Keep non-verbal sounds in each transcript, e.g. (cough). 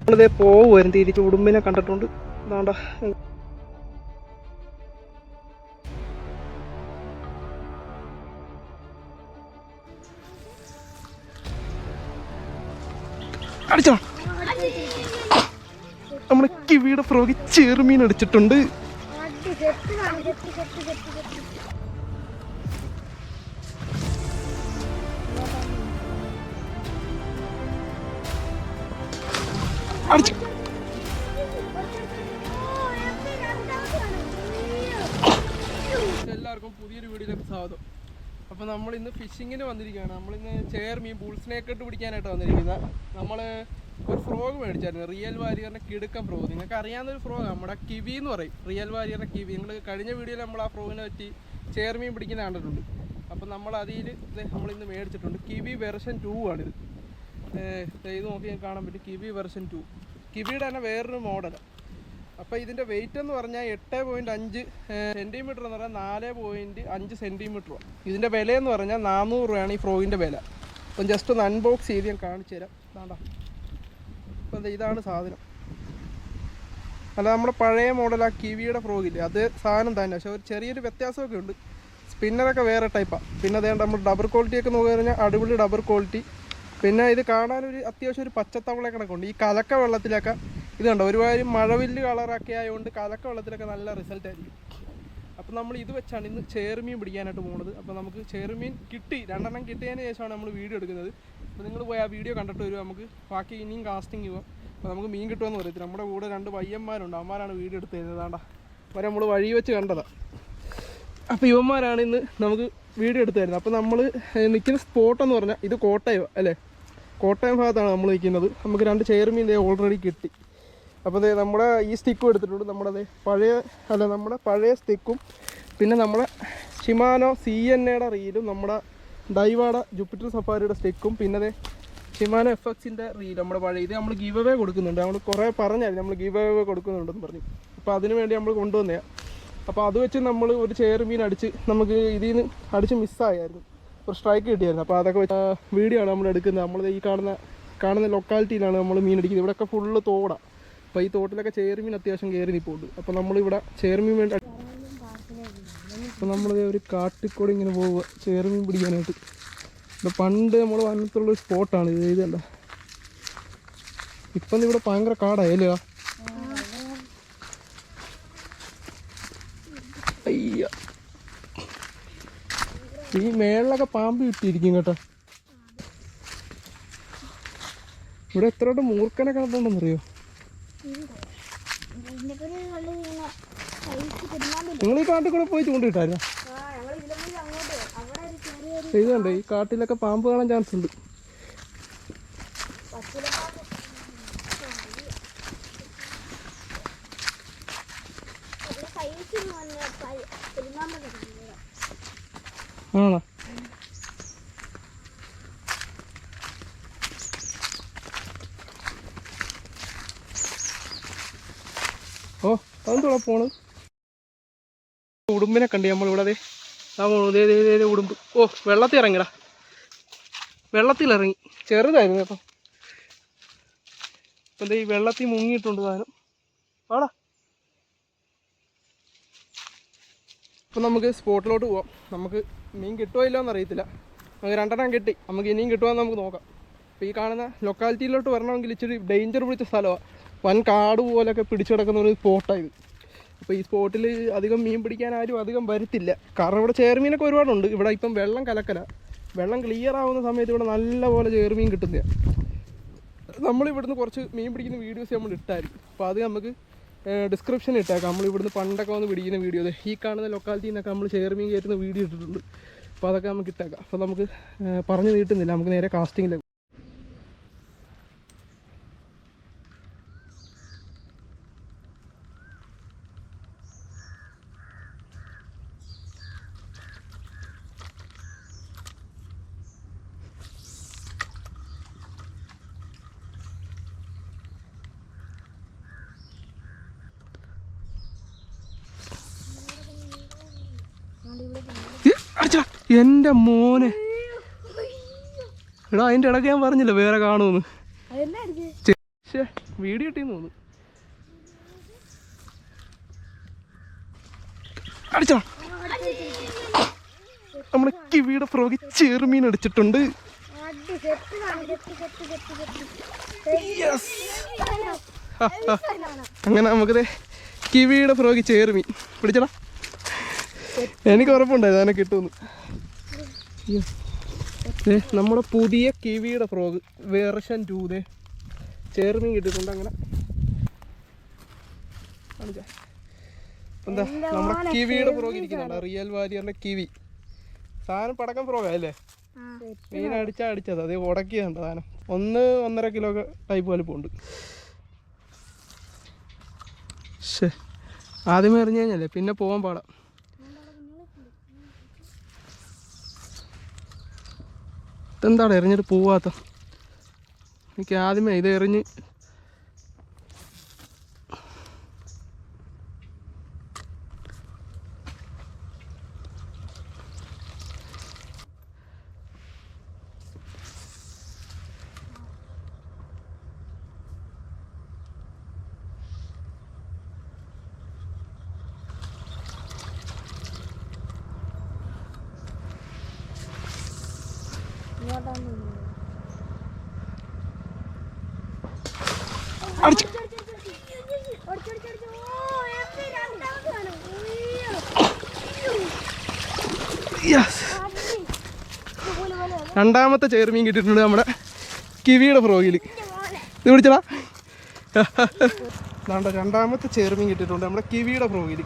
നമ്മളിതേ പോവുമായിരുന്നു തിരിച്ച് ഉടുമ്പിനെ കണ്ടിട്ടുണ്ട്. എന്താണ്ട അടിച്ചോ. നമ്മളെ കിവിയുടെ ഫ്രോഗി ചെറുമീൻ അടിച്ചിട്ടുണ്ട്. പുതിയൊരു വീഡിയോയിലേക്ക് സ്വാഗതം അപ്പോൾ നമ്മൾ ഇന്ന് ഫിഷിങ്ങിന് വന്നിരിക്കുകയാണ്. നമ്മളിന്ന് ചെയർ മീൻ ബുൾ സ്നേക്ക് ഇട്ട് പിടിക്കാനായിട്ട് വന്നിരിക്കുന്നത് നമ്മൾ ഒരു ഫ്രോഗ് മേടിച്ചായിരുന്നു. റിയൽ വാരിയറിന്റെ കിടുക്കൻ ഫ്രോഗ് നിങ്ങൾക്ക് അറിയാവുന്ന ഒരു ഫ്രോഗ് നമ്മുടെ കിവി എന്ന് പറയും. റിയൽ വാരിയറിന്റെ കിവി നിങ്ങൾ കഴിഞ്ഞ വീഡിയോയിൽ നമ്മൾ ആ ഫ്രോഗിനെ പറ്റി ചെയർ മീൻ പിടിക്കുന്ന കണ്ടിട്ടുണ്ട്. അപ്പോൾ നമ്മൾ അതിൽ നമ്മൾ ഇന്ന് മേടിച്ചിട്ടുണ്ട് കിവി വെർഷൻ ടു ആണിത്. ഇത് നോക്കി കാണാൻ പറ്റും. കിവി വെർഷൻ ടു കിവിയുടെ തന്നെ വേറൊരു മോഡലാണ് അപ്പോൾ ഇതിന്റെ വെയിറ്റ് എന്ന് പറഞ്ഞാൽ എട്ട് പോയിന്റ് അഞ്ച് സെന്റിമീറ്റർ എന്ന് പറഞ്ഞാൽ നാല് പോയിന്റ് അഞ്ച് സെന്റിമീറ്ററും ഇതിന്റെ വില എന്ന് പറഞ്ഞാൽ നാനൂറ് രൂപയാണ് ഈ ഫ്രോഗിന്റെ വില. അപ്പം ജസ്റ്റ് ഒന്ന് അൺബോക്സ് ചെയ്ത് ഞാൻ കാണിച്ചു തരാം. വേണ്ട അപ്പം ഇതാണ് സാധനം. അല്ല നമ്മുടെ പഴയ മോഡൽ ആ കിവിയുടെ ഫ്രോഗില്ലേ അത് സാധനം തന്നെ. പക്ഷെ ഒരു ചെറിയൊരു വ്യത്യാസമൊക്കെ ഉണ്ട്. സ്പിന്നറൊക്കെ വേറെ ടൈപ്പാണ് പിന്നെ അതേണ്ട നമ്മൾ ഡബിൾ ക്വാളിറ്റി ഒക്കെ നോക്കി കഴിഞ്ഞാൽ അടിപൊളി ഡബിൾ ക്വാളിറ്റി പിന്നെ ഇത് കാണാനൊരു അത്യാവശ്യം ഒരു പച്ചത്തവള കണക്കുണ്ട്. ഈ കലക്ക വെള്ളത്തിലൊക്കെ ഇത് കണ്ടോ ഒരുപാട് മഴവില്ല് കളറൊക്കെ ആയതുകൊണ്ട് കലക്ക വെള്ളത്തിലൊക്കെ നല്ല റിസൾട്ട് ആയിരിക്കും. അപ്പം നമ്മൾ ഇത് വെച്ചാണ് ഇന്ന് ചേർമീൻ പിടിക്കാനായിട്ട് പോകുന്നത് അപ്പോൾ നമുക്ക് ചേർമീൻ കിട്ടി രണ്ടെണ്ണം കിട്ടിയതിന് ശേഷമാണ് നമ്മൾ വീഡിയോ എടുക്കുന്നത്. അപ്പോൾ നിങ്ങൾ പോയി ആ വീഡിയോ കണ്ടിട്ട് വരുമോ നമുക്ക് ബാക്കി ഇനിയും കാസ്റ്റിംഗ് പോവാം. അപ്പോൾ നമുക്ക് മീൻ കിട്ടുമെന്ന് പറയത്തില്ല. നമ്മുടെ കൂടെ രണ്ട് പയ്യന്മാരുണ്ട് അമ്മമാരാണ് വീഡിയോ എടുത്ത് തരുന്നത് വേണ്ട അവരെ നമ്മൾ വഴി വെച്ച് കണ്ടതാണ് അപ്പോൾ ഇവന്മാരാണ് ഇന്ന് നമുക്ക് വീഡിയോ എടുത്ത് തരുന്നത്. അപ്പോൾ നമ്മൾ നിൽക്കുന്ന സ്പോട്ടെന്ന് പറഞ്ഞാൽ ഇത് കോട്ടയം അല്ലേ? കോട്ടയം ഭാഗത്താണ് നമ്മൾ നിൽക്കുന്നത് നമുക്ക് രണ്ട് ചേർമീൻ ഓൾറെഡി കിട്ടി. അപ്പോൾ നമ്മുടെ ഈ സ്റ്റിക്കും എടുത്തിട്ടുണ്ട്. നമ്മുടെ അതെ പഴയ അല്ല നമ്മുടെ പഴയ സ്റ്റിക്കും പിന്നെ നമ്മുടെ ഷിമാനോ സി എൻ എയുടെ റീലും നമ്മുടെ ഡൈവാട ജൂപ്പിറ്റർ സഫാരിയുടെ സ്റ്റിക്കും പിന്നെ ദേ ഷിമാനോ എഫ് എക്സിന്റെ റീൽ നമ്മുടെ പഴയ. ഇത് നമ്മൾ ഗീവ് അവേ കൊടുക്കുന്നുണ്ട്. നമ്മൾ കുറേ പറഞ്ഞായിരുന്നു. നമ്മൾ ഗീവ് അവേ കൊടുക്കുന്നുണ്ടെന്ന് പറഞ്ഞു. അപ്പോൾ അതിന് വേണ്ടി നമ്മൾ കൊണ്ടുവന്നതാണ് അപ്പോൾ അത് വെച്ച് നമ്മൾ ഒരു ചെയർ മീൻ അടിച്ച് നമുക്ക് ഇതിൽ നിന്ന് അടിച്ച് മിസ്സായായിരുന്നു ഒരു സ്ട്രൈക്ക് കിട്ടിയായിരുന്നു. അപ്പോൾ അതൊക്കെ വെച്ച് വീഡിയോ ആണ് നമ്മൾ എടുക്കുന്നത്. നമ്മൾ ഈ കാണുന്ന കാണുന്ന ലൊക്കാലിറ്റിയിലാണ് നമ്മൾ മീൻ അടിക്കുന്നത്. ഇവിടെയൊക്കെ ഫുള്ള് തോടാണ് അപ്പോൾ ഈ തോട്ടിലൊക്കെ ചേർമീൻ മീൻ അത്യാവശ്യം കയറി നിൽപ്പുണ്ട് അപ്പോൾ നമ്മളിവിടെ ചേർമീൻ വേണ്ട അപ്പൊ നമ്മൾ ഒരു കാട്ടിക്കൂടെ ഇങ്ങനെ പോവുക. ചേർമീൻ മീൻ പിടിക്കാനായിട്ട്. ഇവിടെ പണ്ട് നമ്മൾ വന്നിട്ടുള്ള ഒരു സ്പോട്ടാണ്. ഇത് ഇതല്ല. ഇപ്പം ഇവിടെ ഭയങ്കര കാടായല്ലേ? അയ്യ. ഈ മേളിലൊക്കെ പാമ്പ് കിട്ടിയിരിക്കും കേട്ടോ. ഇവിടെ എത്ര മൂർക്കനെ കണ്ടിട്ടുണ്ടെന്നറിയോ നിങ്ങൾ ഈ കാട്ടിൽ കൂടെ പോയി ചൂണ്ടിട്ടായിരുന്നു? ആ ഞങ്ങൾ ഇതിലെ പോയി അങ്ങോട്ട് അവിടെ ഒരു ചെറിയൊരു ഇത് കണ്ടോ ഈ കാട്ടിലൊക്കെ പാമ്പ് കാണാൻ ചാൻസ് ഉണ്ട് പച്ചിലപ്പാട്ട് ഇവിടെ കഴിച്ച് വന്ന് തിന്നാൻ പറ്റും ആണോ ഓ അതെന്തോടാ പോണ് ഉടുമ്പിനെ കണ്ടി നമ്മളിവിടെ ദേ ദേ ഉടുമ്പ്. ഓ വെള്ളത്തിൽ ഇറങ്ങിടാ. വെള്ളത്തിൽ ഇറങ്ങി. ചെറുതായിരുന്നു കേട്ടോ. ദേ ഈ വെള്ളത്തിൽ മുങ്ങിയിട്ടുണ്ട് സാധനം. ആടാ അപ്പം നമുക്ക് സ്പോട്ടിലോട്ട് പോവാം. നമുക്ക് മീൻ കിട്ടുമോ ഇല്ലോ എന്നറിയത്തില്ല. നമുക്ക് രണ്ടെണ്ണം കിട്ടി. നമുക്ക് ഇനിയും കിട്ടുമോയെന്ന് നമുക്ക് നോക്കാം. അപ്പോൾ ഈ കാണുന്ന ലൊക്കാലിറ്റിയിലോട്ട് വരണമെങ്കിൽ ഇച്ചിരി ഡേഞ്ചർ പിടിച്ച സ്ഥലമാണ് വൻ കാട് പോലൊക്കെ പിടിച്ചു കിടക്കുന്ന ഒരു സ്പോട്ടാണ് ഇത്. അപ്പോൾ ഈ സ്പോട്ടിൽ അധികം മീൻ പിടിക്കാൻ ആരും അധികം വരത്തില്ല. കാരണം ഇവിടെ ചേർമീനൊക്കെ ഒരുപാടുണ്ട്. ഇവിടെ ഇപ്പം വെള്ളം കലക്കല. വെള്ളം ക്ലിയർ ആവുന്ന സമയത്ത് ഇവിടെ നല്ല പോലെ ചേർമീൻ കിട്ടുന്നതാണ് നമ്മളിവിടുന്ന് കുറച്ച് മീൻ പിടിക്കുന്ന വീഡിയോസ് നമ്മൾ ഇട്ടായിരിക്കും. അപ്പോൾ അത് നമുക്ക് ഡിസ്ക്രിപ്ഷൻ ഇട്ടേക്കാം. നമ്മൾ ഇവിടുന്ന് പണ്ടൊക്കെ വന്ന് പിടിക്കുന്ന വീഡിയോ ഈ കാണുന്ന ലൊക്കാലിറ്റിയിൽ നിന്നൊക്കെ നമ്മൾ ചേർമീൻ മീൻ കയറ്റുന്ന വീഡിയോ ഇട്ടിട്ടുണ്ട്. അപ്പോൾ അതൊക്കെ നമുക്ക് ഇട്ടേക്കാം. അപ്പോൾ നമുക്ക് പറഞ്ഞു നീട്ടുന്നില്ല. നമുക്ക് നേരെ കാസ്റ്റിങ്ങിലേക്ക് അടിച്ചാ എന്റെ മോനെ. എടാ അതിന്റെ ഇടയ്ക്ക് ഞാൻ പറഞ്ഞില്ല വേറെ കാണുമെന്ന്. വീഡിയോ കിട്ടിയെന്ന് തോന്നുന്നു. അടിച്ചോ. നമ്മുടെ കിവിയുടെ ഫ്രോഗി ചെറുമീൻ അടിച്ചിട്ടുണ്ട്. അങ്ങനെ നമുക്കത് കിവിയുടെ ഫ്രോഗി ചേർമീൻ പിടിച്ചടാ. എനിക്ക് ഉറപ്പുണ്ടായിരുന്നു അതിനെ കിട്ടുമെന്ന്. നമ്മുടെ പുതിയ കിവിയുടെ ഫ്രോഗ് വേർഷൻ ടു ദേ. ചേർമീൻ കിട്ടിയിട്ടുണ്ട് അങ്ങനെ. എന്താ നമ്മുടെ കിവിയുടെ ഫ്രോഗ് ഇരിക്കുന്നുണ്ട്. റിയൽ വാരിയറിന്റെ കിവി. സാധനം പടക്കം ഫ്രോഗാ അല്ലേ മീൻ അടിച്ചാ അടിച്ചത്. അത് ഉടക്കിയതുണ്ട് സാധനം. ഒന്ന് ഒന്നര കിലോ ടൈപ്പ് വലിപ്പമുണ്ട് ആദ്യമേ എറിഞ്ഞു കഴിഞ്ഞല്ലേ? പിന്നെ പോകാൻ പാടാം. ഇതെന്താണ് എറിഞ്ഞിട്ട് പോവാത്ത? എനിക്ക് ആദ്യമേ ഇത് എറിഞ്ഞ് രണ്ടാമത്തെ ചെയർമീൻ കിട്ടിയിട്ടുണ്ട് നമ്മുടെ കിവിയുടെ ഫ്രോഗിൽ ഇത് പിടിച്ചടാ. (laughs) രണ്ടാമത്തെ ചെയർമീൻ കിട്ടിയിട്ടുണ്ട് നമ്മുടെ കിവിയുടെ ഫ്രോഗിൽ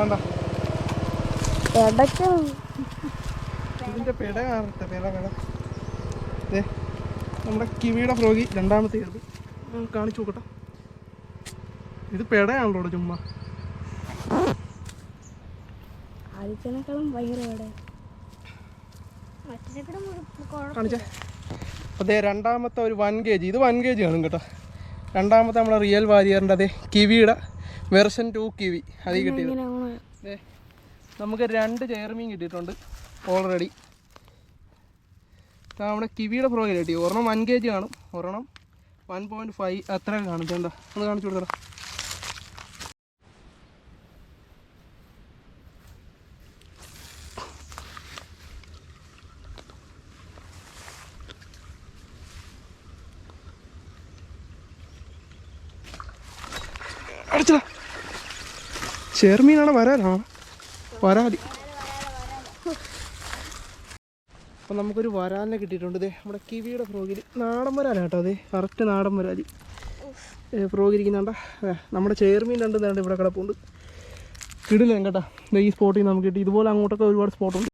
വേണ്ട. ഇതിന്റെ പിട കാണട്ടെ പിട പിട. ദേ നമ്മുടെ കിവിയുടെ ഫ്രോഗി രണ്ടാമത്തെ കയറി. കാണിച്ചു നോക്കട്ടെ. ഇത് പെടയാണല്ലോ ചുമ്മാ. അതെ രണ്ടാമത്തെ ഒരു വൺ കെ ജി. ഇത് വൺ കെ ജി കാണും കേട്ടോ. രണ്ടാമത്തെ നമ്മുടെ റിയൽ വാരിയറിന്റെ അതെ കിവിയുടെ വെർഷൻ ടു കിവി. അത് കിട്ടി നമുക്ക് രണ്ട് ചെയർമീൻ കിട്ടിയിട്ടുണ്ട് ഓൾറെഡി നമ്മുടെ കിവിയുടെ ഫ്രോയിൽ കിട്ടി ഒരെണ്ണം വൺ കെ ജി കാണും. ഒരെണ്ണം വൺ പോയിന്റ് ഫൈവ് അത്ര കാണും. എന്താ ഒന്ന് കാണിച്ചു കൊടുത്തടാ അടിച്ചടാ. ചെയർമീനാണ് വരാനാണ് വരാതി. അപ്പം നമുക്കൊരു വരാലിനെ കിട്ടിയിട്ടുണ്ട്. ഇതേ നമ്മുടെ കിവിയുടെ ഫ്രോഗിൽ നാടൻ വരാനാട്ടോ കേട്ടോ. അതെ കറക്റ്റ് നാടൻ വരാലി ഫ്രോഗ് ഇരിക്കുന്നുണ്ട. നമ്മുടെ ചെയർമീൻ രണ്ടും നേണ്ട ഇവിടെ കിടപ്പുണ്ട്. കിടില്ല കേട്ടോ. ഈ സ്പോട്ടിൽ നമുക്ക് കിട്ടി. ഇതുപോലെ അങ്ങോട്ടൊക്കെ ഒരുപാട് സ്പോട്ടുണ്ട്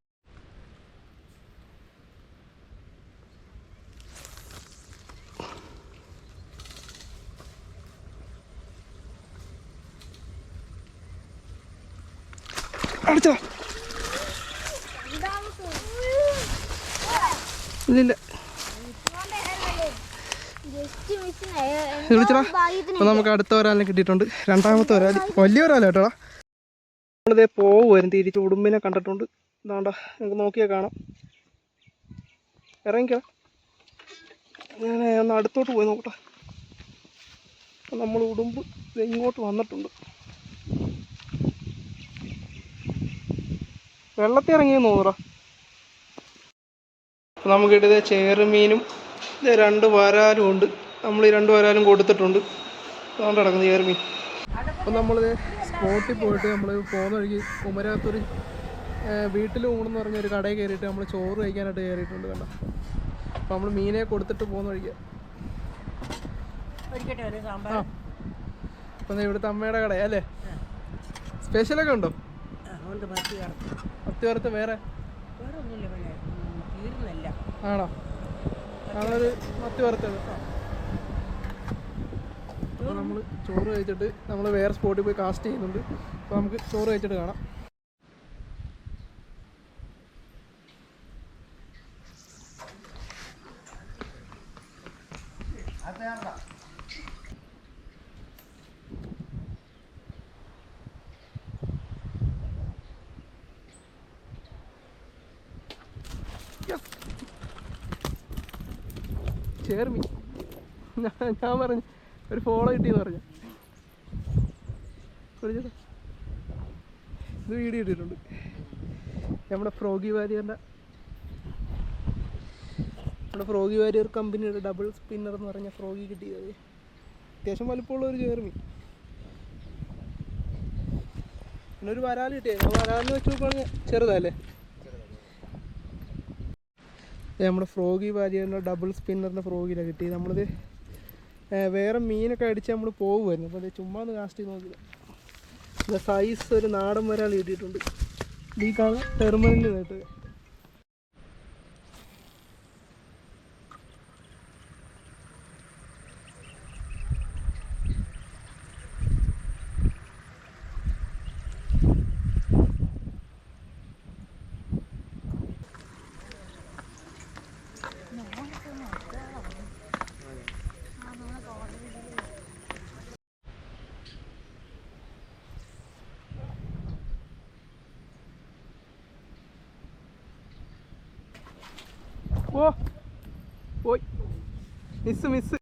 അടിച്ചോ ഇല്ലില്ല. നമുക്ക് അടുത്ത ഒരാളിനെ കിട്ടിയിട്ടുണ്ട്. രണ്ടാമത്തെ ഒരാൾ. വലിയ ഒരാൾ കേട്ടോടാ നമ്മളിതേ പോവുമായിരുന്നു തിരിച്ച് ഉടുമ്പിനെ കണ്ടിട്ടുണ്ട്. ഇതാണ്ട. നമുക്ക് നോക്കിയാൽ കാണാം. ഇറങ്ങിക്കോ. ഞാൻ ഒന്ന് അടുത്തോട്ട് പോയി നോക്കട്ടെ. നമ്മൾ ഉടുമ്പ് ഇങ്ങോട്ട് വന്നിട്ടുണ്ട്. വെള്ളത്തിൽ ഇറങ്ങിയെന്ന് തോന്നുറ അപ്പം നമുക്ക് ഇടത് ചേറുമീനും ഇത് രണ്ട് വരാലും ഉണ്ട്. നമ്മൾ ഈ രണ്ട് വരാലും കൊടുത്തിട്ടുണ്ട്. അതുകൊണ്ട് കിടക്കുന്നത് ചേറുമീൻ. അപ്പം നമ്മൾ സ്പോട്ടിൽ പോയിട്ട് നമ്മൾ പോകുന്ന വഴിക്ക് കുമരകത്തൊരു വീട്ടിൽ ഊണെന്ന് പറഞ്ഞ ഒരു കടയിൽ കയറിയിട്ട് നമ്മൾ ചോറ് കഴിക്കാനായിട്ട് കയറിയിട്ടുണ്ട് കണ്ട. അപ്പം നമ്മൾ മീനെ കൊടുത്തിട്ട് പോകുന്ന വഴിക്ക്. ആ. അപ്പം ഇവിടുത്തെ അമ്മയുടെ കടയാ അല്ലേ? സ്പെഷ്യലൊക്കെ ഉണ്ടോ? പത്ത് വറുത്ത് വേറെ? ആണോ? ഞങ്ങളൊരു മത്തി വറുത്തത്. നമ്മൾ ചോറ് കഴിച്ചിട്ട് നമ്മൾ വേറെ സ്പോട്ടിൽ പോയി കാസ്റ്റ് ചെയ്യുന്നുണ്ട്. അപ്പോൾ നമുക്ക് ചോറ് കഴിച്ചിട്ട് കാണാം. ചേർമി ഞാൻ പറഞ്ഞു ഒരു ഫോളോ കിട്ടിയെന്ന് പറഞ്ഞു. വിളിച്ചോ. ഇത്. വീഡിയോ ഇട്ടിട്ടുണ്ട്. നമ്മുടെ ഫ്രോഗി വാരിയറിന്റെ നമ്മുടെ ഫ്രോഗി വാരിയർ കമ്പനിയുടെ ഡബിൾ സ്പിന്നർ എന്ന് പറഞ്ഞ ഫ്രോഗി കിട്ടിയത്. അത്യാവശ്യം വലിപ്പമുള്ള ഒരു ചേർമി പിന്നെ ഒരു വരാൽ കിട്ടിയത്. വരാലിന് വെച്ച് നോക്കുകയാണെങ്കിൽ ചെറുതല്ലേ? നമ്മുടെ ഫ്രോഗി വാരിയറിന്റെ ഡബിൾ സ്പിന്നറിന്റെ ഫ്രോഗിലാണ് കിട്ടി നമ്മളിത് വേറെ മീനൊക്കെ അടിച്ച് നമ്മൾ പോകുമായിരുന്നു അപ്പോൾ അത് ചുമ്മാ ഒന്ന് കാസ്റ്റ് ചെയ്ത് നോക്കില്ല സൈസ് ഒരു നാടൻ വരാൾ കിട്ടിയിട്ടുണ്ട്. ഈ കാണാൻ ടെർമിനലിൽ നിന്നിട്ട് ഓ പോയി മിസ് മിസ്